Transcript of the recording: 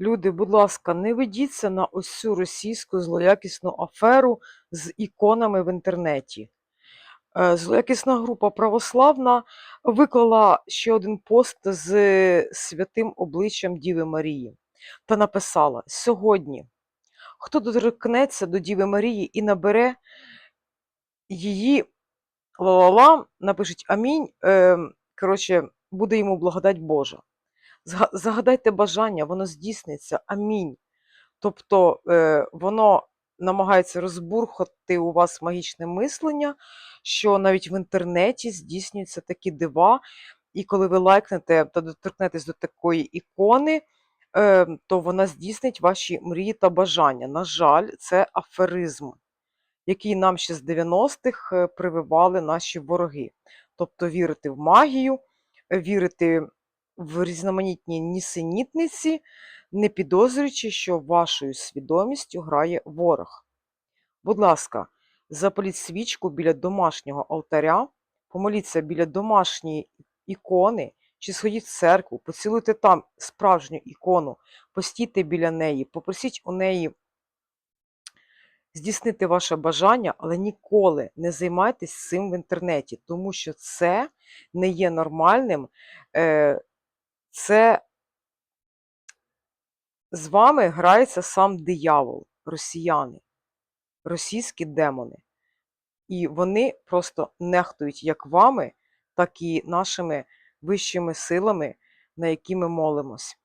Люди, будь ласка, не ведіться на ось цю російську злоякісну аферу з іконами в інтернеті. Е, Злоякісна група православна виклала ще один пост з святим обличчям Діви Марії та написала: Сьогодні, хто доторкнеться до Діви Марії і набере її ла-ла-ла, напишіть амінь. Е, коротше, буде йому благодать Божа. Загадайте бажання, воно здійсниться. Амінь. Тобто е, воно намагається розбурхати у вас магічне мислення, що навіть в інтернеті здійснюються такі дива, і коли ви лайкнете та доторкнетесь до такої ікони, е, то вона здійснить ваші мрії та бажання. На жаль, це аферизм, який нам ще з 90-х е, прививали наші вороги. Тобто вірити в магію, вірити в різноманітні нісенітниці, не підозрюючи, що вашою свідомістю грає ворог. Будь ласка, запаліть свічку біля домашнього алтаря, помоліться біля домашньої ікони, чи сходіть в церкву, поцілуйте там справжню ікону, постійте біля неї, попросіть у неї здійснити ваше бажання, але ніколи не займайтесь цим в інтернеті, тому що це не є нормальним. е, Це з вами грається сам диявол, росіяни, російські демони. І вони просто нехтують як вами, так і нашими вищими силами, на які ми молимось.